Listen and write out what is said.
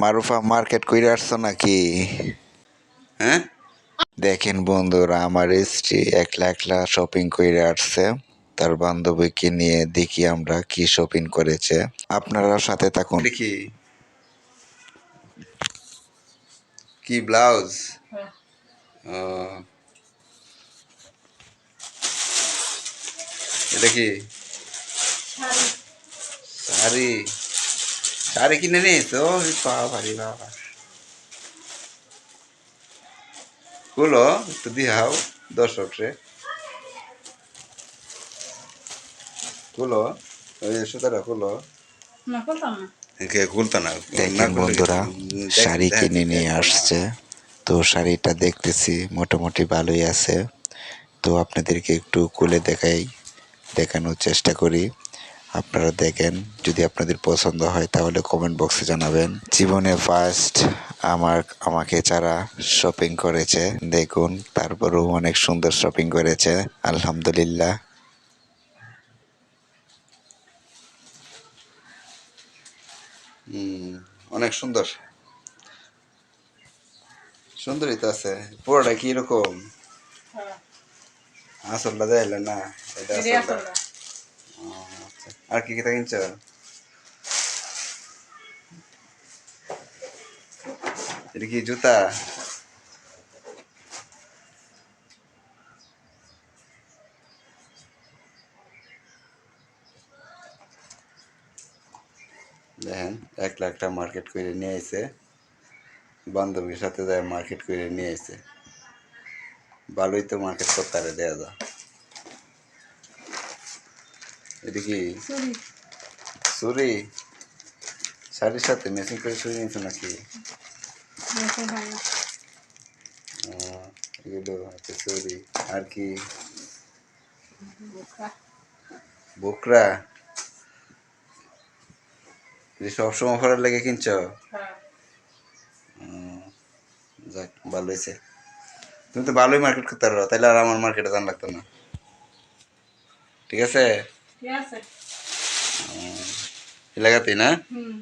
Marufa market কইরে আসছো নাকি? হ্যাঁ? দেখেন বন্ধুরা আমার স্ত্রী একলা একলা শপিং করে আসছে। তার বান্ধবীকে নিয়ে দেখি আমরা কি শপিং করেছে। আপনারা সাথে থাকুন। দেখি কি? ব্লাউজ ও। এটা কি? শাড়ি? শাড়ি কিনে নিয়েছো বাবা রে বাবা। খুলো একটু দিহাও দর্শক রে খুলো। ওই সুতাটা দেখেন বন্ধুরা শাড়ি কিনে নিয়ে আসছে। তো শাড়িটা দেখতেছি মোটামুটি ভালোই আছে। তো আপনাদেরকে একটু খুলে দেখাই দেখানোর চেষ্টা করি। আপনারা দেখেন যদি আপনাদের পছন্দ হয় তাহলে কমেন্ট বক্সে জানাবেন। জীবনে ফার্স্ট আমার আমাকে যারা শপিং করেছে দেখুন তারপরেও অনেক সুন্দর শপিং করেছে। আলহামদুলিল্লাহ। হুম অনেক সুন্দর। সুন্দরই তো আছে। পুরোটা কি রকম হ্যাঁ। আসলটা না? এটা আসলটা। আর কি কি কিনছ এটা কি জুতা? দেখেন এক লাখ টাকা মার্কেট করে নিয়ে আইছে। বান্ধবীর সাথে যায় মার্কেট করে নিয়ে আইছে। ভালোই তো মার্কেট করতে পারে দেওয়া যায় এটা কি শাড়ির সাথে মেশিন করে চুরি নিয়েছো নাকি? এগুলো হচ্ছে চুরি আর কি? বোকরা। সবসময় ফেরার লেগে কিনছ? হ্যাঁ। যাক ভালো হয়েছে। তুমি তো ভালোই মার্কেট করতে পারো তাহলে আর আমার মার্কেটে জান লাগতো না। ঠিক আছে? ঠিক আছে এলাকাতেই না হুম